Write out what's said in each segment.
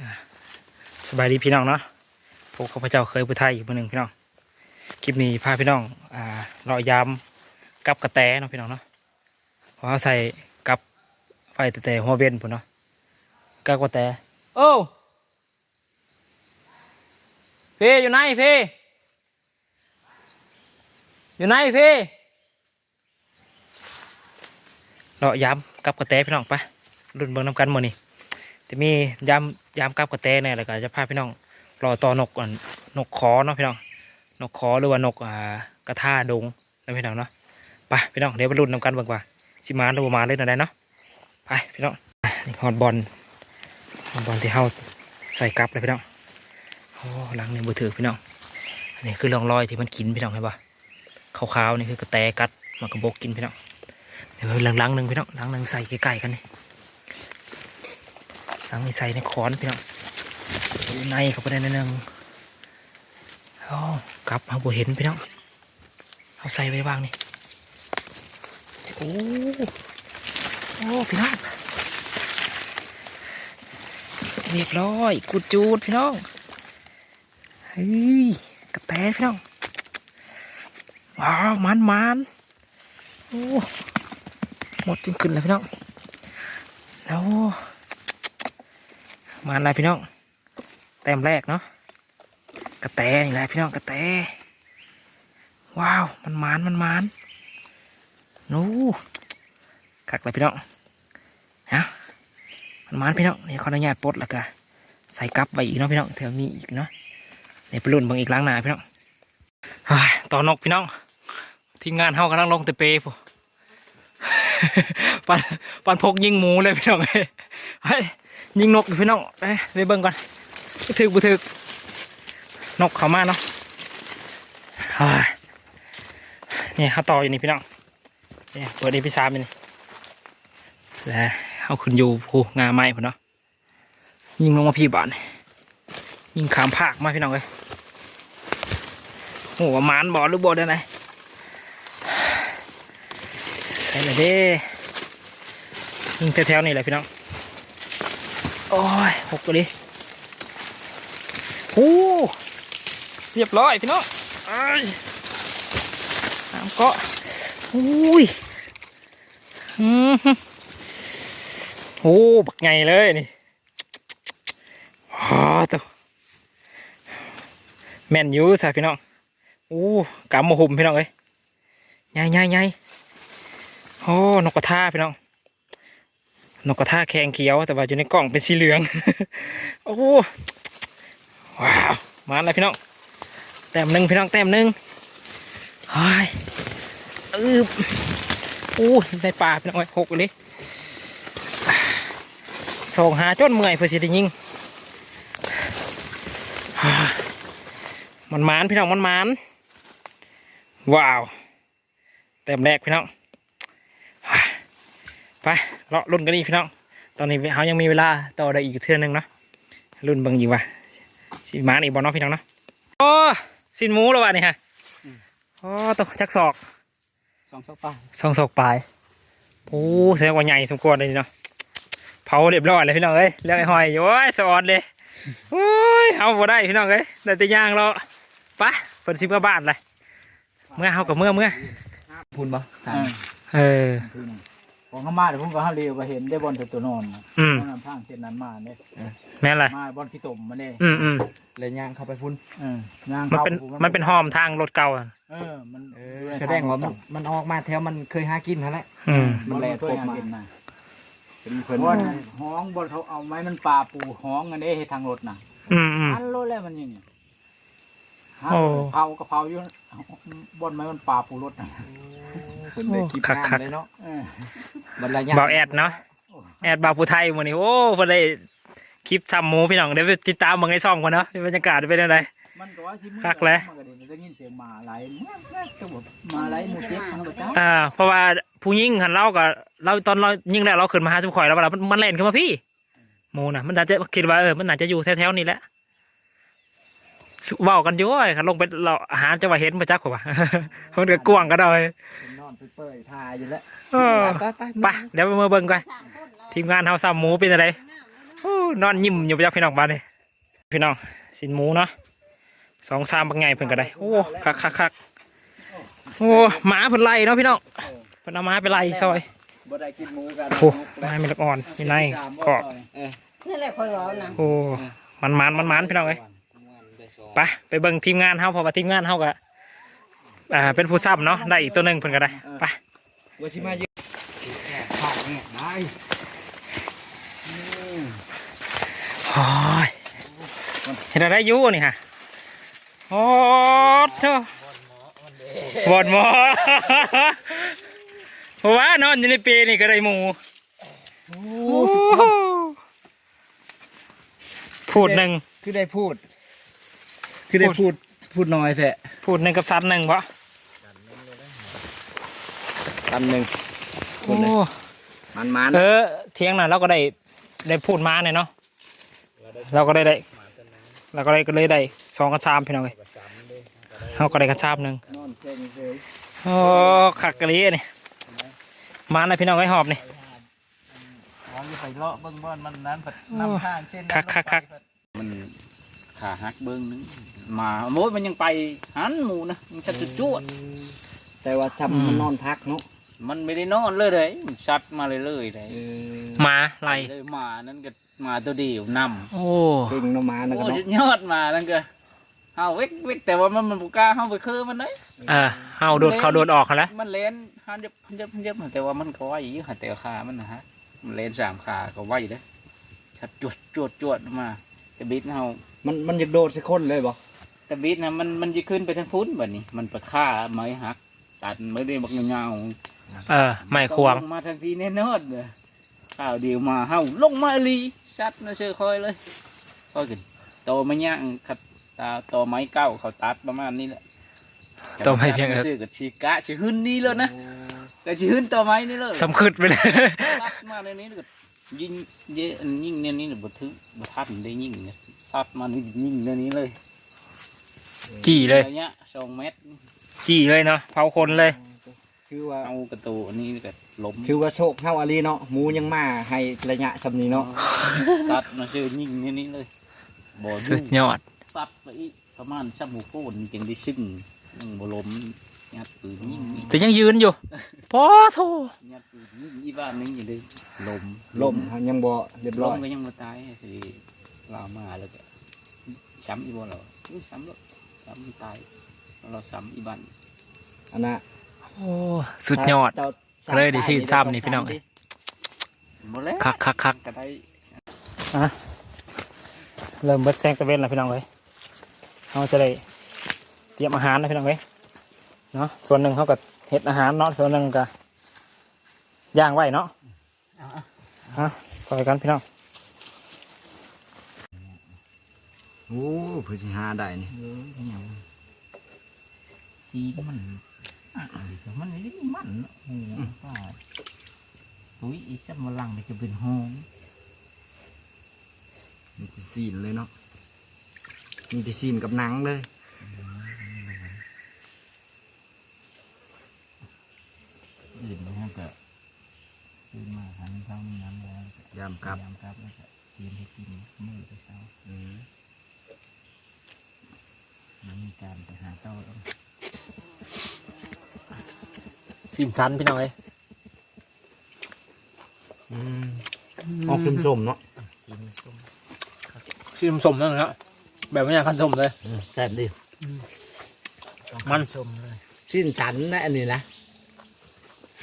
อ่าสบายดีพี่น้องเนาะพวกข้าพเจ้าเคยไปไทยอยู่เมื่อหนึ่งพี่น้อง คลิปนี้พาพี่น้องอ่าเลาะยามกับกระแตเนาะพี่น้องเนาะเพราะเขาใส่กับไฟแต่แต่หัวเบนพุ่นเนาะกับกระแตโอ้พี่อยู่ไหนพี่อยู่ไหนพี่เลาะยามกับกระแตพี่น้องไปรุ่นเบิ่งน้ำกันหมดนี่ จะมียามยามกับกระแตเนี่ยแล้วก็จะพาพี่น้องรอต่อนก่อนนกขอเนาะพี่น้องนกขอหรือว่านกอ่ากระท่าดงนะพี่น้องเนาะไปพี่น้องเดี๋ยวไปรุ่นนำกันเบิ่งว่าสิมาหรือบ่มาเล่นอะไรเนาะไปพี่น้องอะนี่ฮอดบอลฮอดบอลที่เฮาใส่กับเลยพี่น้องโอ้หลังนี่บ่ถือพี่น้องอันนี้คือร่องรอยที่มันกินพี่น้องเห็นปะขาวๆนี่คือกระแตกัดมากระบกกินพี่น้องเดี๋ยวหลังๆหนึ่งพี่น้องหลังหนึ่งใส่ใกล้ๆกันนี่ หลังนี้ใส่ในขอนพี่น้องอยู่ในเข้าไปได้นิดนึงโอ้กลับมาบ่เห็นพี่น้องเอาใส่ไว้วางนี่โอ้โอ้พี่น้องเรียบร้อยกุดจูดพี่น้องเฮ้ยกระแตพี่น้องว้าวมันมันโอ้หมดจริงขึ้นเลยพี่น้องโอ้ว มันอะไรพี่น้องแต้มแรกเนาะกระแตนี่แหละพี่น้องกระแตว้าวมันมานมันมานนู้คักเลยพี่น้องฮะมันมานพี่น้องนี่ขออนุญาตปลดแล้วก็ใส่กลับไปอีกเนาะพี่น้องเถอะมีอีกเนาะเดี๋ยวไปรุ่นบางอีกล้างหน้าพี่น้องต่อนกพี่น้องทีมงานเฮากำลังลงเตเปพวปันปันพกยิงหมูเลยพี่น้องเฮ้ยเฮ้ ยิงนกอยู่พี่น้องไปเบิ่งก่อนถึกบุถึกนกเขามาเนาะอ่านี่เขาต่ออยู่นี่พี่น้องเนี่ยเปิดเอพิซามนี่แล้วเอาขึ้นอยู่ภูงาไม้ผมเนาะยิงลงมาพี่บ้านยิงขามภาคมาพี่น้องเลยโอ้โหหมานบอหรือบอได้ไหนใส่เลยเด้ยิงแถวๆนี่แหละพี่น้อง โอ้ยหกตัวดิโอ้เรียบร้อยพี่น้องเอ้ยน้ำเกาะอุ้ยอืมฮึโอ้บักไงเลยนี่อ้าวตัวแม่นอยูสาพี่น้องโอ้กำมะหุ่มพี่น้องเอ้ยใหญ่ใหญ่ใหญ่โอ้นกกระทาพี่น้อง นกกระทาแข็งเขียว แต่ว่าอยู่ในกล่องเป็นสีเหลือง โอ้ว้าวมาแล้วพี่น้องแต้มหนึ่งพี่น้องแต้มหนึ่งเฮ้ยอืบอู้ในป่าพี่น้องไอหกเลยส่งหาจนเมื่อยเพื่อสิได้ยิงฮ่ามันมานพี่น้องมันมานว้าวแต้มแรกพี่น้อง ไปเลาะรุ่นกันอีกพี่น้อง ตอนนี้เขายังมีเวลาต่อได้อีกเทื่อหนึงเนาะรุ่นเบางอยู่ว่ะสีหมาอีกบอลเนาะพี่น้องเนาะโอ้สินหมูแล้ววะนี่ฮะโอ้ตกจักศอกสองชกป้าสองศอกปลายโอ้แสดงว่าใหญ่สมควรเลยเนาะเผาเรียบร้อยเลยพี่น้องเอ้ยเลี้ยงไอ้หอยโอ้ยสะออนเลยโอ้ยเอาบ่ได้พี่น้องเอ้ยแต่แตะย่างเราไปะเปิดซิบกว่าบ้านเลยเมื่อเฮากับเมื่อเมื่อพูนบ่เออ ของเขามาเดี๋ยวผมก็เขาเรียวไปเห็นได้บอลตัวนอนนะอืมเขานำทางเส้นนั้นมาเนี่ยแม่นไรมาบอลขี้ตมมาเนี่ยอืมอืมเลยย่างเข้าไปพุ่นเออย่างมันเข้าเป็นกูมันเป็นหอมทางรถเก่าอะเออมันเออแสดงว่ามันมันออกมาแถวมันเคยหากินนั่นแหละ อืม มันแหลกมาเป็นนะเป็นเพิ่นว่าห้องบอลเขาเอาไม้มันปลาปูห้องกันเด้ให้ทางรถน่ะอืมอืม อันรถแล้วมันยังไงฮะโอ้ เผากระเพราอยู่บอลไม้มันปลาปูรถน่ะเพิ่นได้คลิปคักงาคักนเลยเนาะเออ บรรยายเบาแอดเนาะแอดบาวผู้ไทยวันนี้โอ้พอได้คลิปทำหมูพี่น้องเดี๋ยวไปติดตามเมืองในซ่องกันเนาะบรรยากาศเป็นยังไงมันก็ว่าสิมือคักแล้วมันก็ได้ยินเสียงหมาไหลแม่ๆก็บอกหมาไหลหมูเจ็บมันก็จ้าอ่าเพราะว่าผู้ยิ่งหันเราก็เราตอนเรายิ่งแรกเราขึ้นมาหาจุข่อยแล้วเวลามันมันเล่นขึ้นมาพี่หมูน่ะมันอาจจะคิดว่าเออมันอาจจะอยู่แถวๆนี้แหละสุ เว้ากันอยู่ไอ้คันลงไปเราหาจังหวะเห็นมาจักกว่ามันก็กวางก็ได้เพิ่นนอนเปื่อยๆทาอยู่แล้วเออไปไปไปเดี๋ยวไปมือเบิ่งกันทีมงานเฮาซ้ำหมูเป็นอะไรโอ้นอนยิ้มอยู่ไปยักพี่น้องบ้านเลยพี่น้องสินหมูเนาะสองสามบางไงเพิ่นก็ได้โอ้คักคักคักโอ้หมาเพิ่นไล่เนาะพี่น้องเพิ่นเอาหมาไปไล่ซอยบ่ได้กินหมูกันโอ้หมามีลูกอ่อนอยู่ในกรอบนี่แหละคนร้อนนะโอ้มันมันมันมันพี่น้องเอ้ย ไปไปเบิ่งทีมงานเฮาเพอว่าทีมงานเฮาก็อ่าเป็นผู้ซ้ำเนาะได้อีกตัวหนึ่งเพิ่นก็ได้ไปว่าชิมาเยอะขาดเนี่ยได้โอ้ยเห็นอะไรอยู่นี่ฮะโอ้เท่าบอดหมอเพราะว่านอนอยู่ในเปรนี่ก็ได้หมูโอ้พูดหนึ่งคือได้พูด คือได้พูดพูดน้อยแท้พูดหนึ่งกับสันหนึ่งปะอันหนึ่งโอ้มันมันเออ เที่ยงน่ะเราก็ได้ได้พูดมาเนี่ยเนาะเราก็ได้ได้เราก็ได้ก็เลยได้สองกระชามพี่น้องเลยเราก็ได้กระชามหนึ่งนอนเซ็งเลยโอ้ขักกะลีนี่มาเลยพี่น้องไอ้หอบนี่เอาไปเลาะเบิ่งบ่อนมันนั้นผัดนำทางเช่นคักคักคักมัน ขาหักเบิ่งนึงมาโมดมันยังไปหันหมูนะมันชัดจุดจวด แต่ว่าทำมันนอนพักเนาะมันไม่ได้นอนเลยเลยมันชัดมาเลยเลยเลยหมาไล่เลยมานั่นก็มาตัวเดียวนำโอ้เก่งเนาะมานะโอ้กันยเนาะยอดมานั่นก็เฮาเวกเวกแต่ว่ามันมันบุกล้าเฮาไปคือมันได้เออเฮาโดดเขาโดดออกเขาแล้วมันเลนหันเย็บหันเย็บหันเย็บแต่ว่ามันก็ไหวอยู่หันแต่ขามันนะฮะมันเลนสามขาก็ไหวเด้อชัดจวดจวดจวดมาแต่บิดเฮา มันมันอยากโดดสักคนเลยบ่แต่บิดนะมันมันจะขึ้นไปทางพุ้นแบบนี้ มันไปฆ่าไม้หัก ตัดไม่ได้บักเงาเออไม่ควงต้องลมาทางทีแน่นอนเลยข้าวเดียวมาเฮาลงมาอีหลีชัดนะเชื่อคอยเลยคอยขึ้นโตไม่ย่างขัดตาโตไม้เก้าเขาตัดประมาณนี้แหละโตไม้เพียงเอิ้นชื่อกับชีกะชื่อหึนนี่เลยนะกับชื่อหึนโตไม้นี่เลยสำคึดไปเลยซัดมาในนี้ก็ยิงเยอะยิงเนี่ยนี่บัทึกบัทัดได้ยิงเนี่ยซัดมานี่ยิงในนี้เลยจี้เลยระยะสองเมตรจี้เลยเนาะเผาคนเลย คือว่าเอากระตูอันนี้ก็ล้มคือว่าโชคเฮาอาลีเนาะหมูยังมาให้ระยะสำนี้เนาะซัดมาชื่อยิงในนี้เลยบ่สุยุ่ดงยอดซัดไปอีกประมาณชับหมูโป้นจึงได้ซึ่งยังบ่ล้มยัดปืนยิงนี่แต่ยังยืนอยู่พอโทยัดปืนยิงอีบ้านนึงอย่างได้ล้มลมยังบ่เรียบร้ล้อมยก็ยังมาตายสิ ลามาแล้วก็ซ้ำอีบ่เหรออุ๊ยซ้ำแล้วซ้ำตายเราซ้ำอีบ้านอันน่ะโอ้สุดยอดเจ้าเลยได้ชื่นซ้ำนี่พี่น้องเอ้ยหมดแล้วคักคักคักก็ได้เริ่มเบิดแซงตะเวนแล้วพี่น้องเลยเราจะได้เตรียมอาหารนะพี่น้องเลยเนาะส่วนหนึ่งเขาก็เห็ดอาหารเนาะส่วนหนึ่งก็ย่างไว้เนาะฮะซอยกันพี่น้อง โอ้เพื่อสิหาได้นี่ยสีมันอะมันไม่ได้มันเนอะโอ้โหก็อุ้ยอีจับมาลังมันจะเป็นห้องมีแต่ซีนเลยเนาะมีแต่ซีนกับหนังเลยอื่นนะครับก็ซื้อมาหันเข้ามีน้ำแล้วยามกลับยามครับแล้วก็เตรียมให้กินมือไปเช้าอื มมันมีการไปหาเจ้าแล้วสินสันพี่น้องเลยอืมออกส้มๆเนาะกินส้มสินสมนั่นแหละแบบไม่อยากคันสมเลย แซ่บดิมันส้มเลยชิ้นฉันนะอันนี้นะ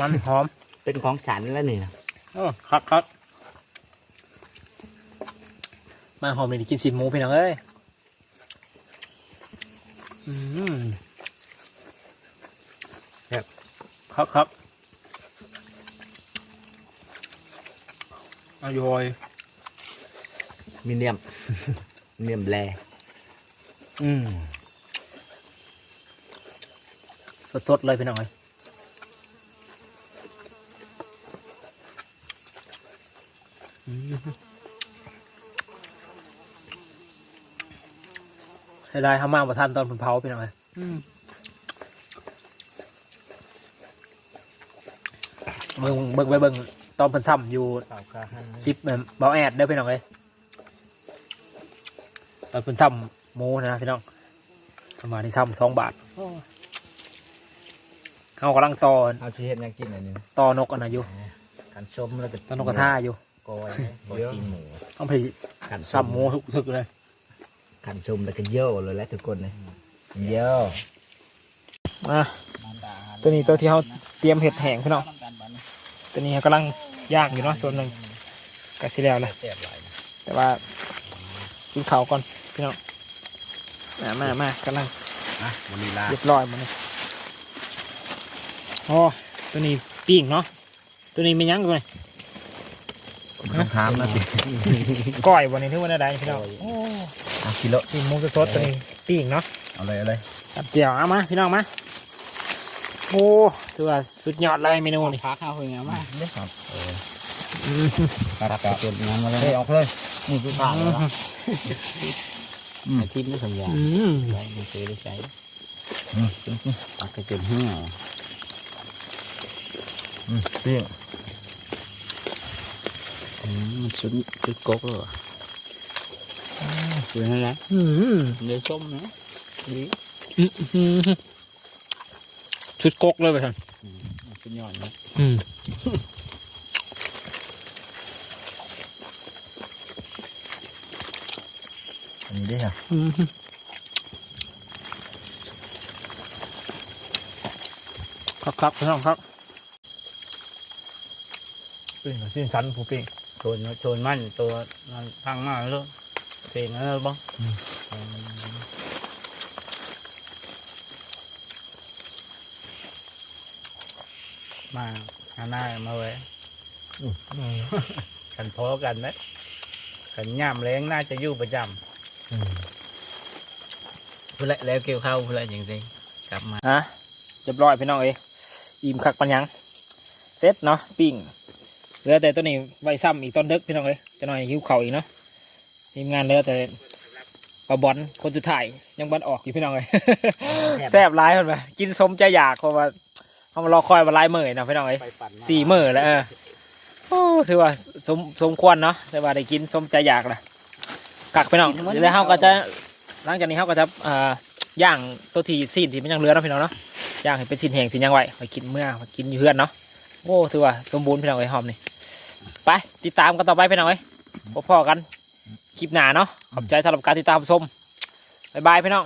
มันหอมเป็นของฉันแล้วนี่นะโอ้คักคักมาหอมนี่ได้กินสินหมูพี่น้องเอ้ย อืมครับครับอร่อยมีเนียม เนียมแบลอืมสดๆเลยพี่น้องเลยอืม เสียดายทำมาประทานตอนผมเผาพี่น้องเลยเบิ่งเบิ่งไปเบิ่งตอนเพันซ้ำอยู่เปล่าก็หันคลิปแบบเบาแอดเด้อพี่น้องเลยตอนเป็นซ้ำหมูนะพี่น้องประมาณที่ซ้ำสองบาทเขากำลังต่อเอาชีเห็ดยังกินอันนี้นะต่อนกอันนะอยู่กันชมแล้วก็ต่อนกกระทาอยู่กอยบอซีหมูต้องไปกันซ้ำหมูทุกทึกเลย กันชมแล้วก็เย่อเลยแหละทุกคนเลยเย่อมาตัวนี้ตัวที่เขาเตรียมเห็ดแห้งพี่น้องตัวนี้กำลังย่างอยู่เนาะส่วนหนึ่งกระสิแล้วเลยแซ่บหลายนะแต่ว่ากินข้าวก่อนพี่น้องมามามากำลังอะวันนี้ลาเรียบร้อยหมดเลยอ๋อตัวนี้ปิ้งเนาะตัวนี้ไม่ยั้งตัวนี้ ต้องถามนะสิก้อยวันนี้ที่วันใดพี่น้องเอากิโลปิ้งหมูสดๆตัวนี้ปิ้งเนาะเอาเลยเอาเลยตับเจียวเอามาพี่น้องมาโอ้ถือว่าสุดยอดเลยเมนูนี่พักเอาเองมานี่ครับอืมตัดกระเก็บน้ำมาแล้วเฮ้ยออกเลยนี่คือผ่านแล้วไอ้ทิพย์ไม่ทำยาอืมใช้ไม่เคยได้ใช้อืมปักกระเกินห้าอืมเปรี้ยง มันสุดสุดกกเลยเป็นอะไรอืมเดี๋ยวส้มนะดีอืมอืมชุดกกเลยไปท่านสุดยอดนะอืมอันนี้ดิค่ะอืมครับครับพี่น้องครับปิ้งกับสิ้นสันผู้ปิ้งโชนโชนมันตัวมันพังมากเลยเพลงอะไรบ้างมาอันหน้ามาไว้อืมกันพอกันนะกันย่ำแรงน่าจะอยู่ประจำพูดแล้วแล้วเกี่ยวข้าวพูดแล้วจริงๆกลับมาฮะเรียบร้อยพี่น้องเอ้ยอิ่มคักปัญญังเสร็จเนาะปิ้ง เหลือแต่ตัวนี้ไว้ซ้ำอีกตอนดึกพี่น้องเอ้ยจะหน่อยหิวเข่าวอีกเนาะทีมงานเหลือแต่ปลาบอลคนสุดท้ายยังบอลออกอยู่พี่น้องเอ้ยแซ่บร้ายคนไปกินสมใจอยากเพราะว่าเขามารอคอยมาลายมือนะพี่น้องเอ้ยไปปั่นสี่มือแล้วเออโอ้ถือว่าสมสมควรเนาะแต่ว่าได้กินสมใจอยากละกักพี่น้องเดี๋ยวเขาก็จะหลังจากนี้เขาก็จะอ่าย่างตัวที่ซีนที่มันยังเหลือเนาะพี่น้องเนาะย่างให้เป็นซีนแห้งซีนยังไหวไปกินเมื่อมากินอยู่เพื่อนเนาะโอ้ถือว่าสมบูรณ์พี่น้องไอ้ยหอมนี่ ไปติดตามกันต่อไปพี่น้องเอ้ยพบพ่อกันคลิปหน้าเนาะขอบใจสำหรับการติดตามชมบ๊ายบายพี่น้อง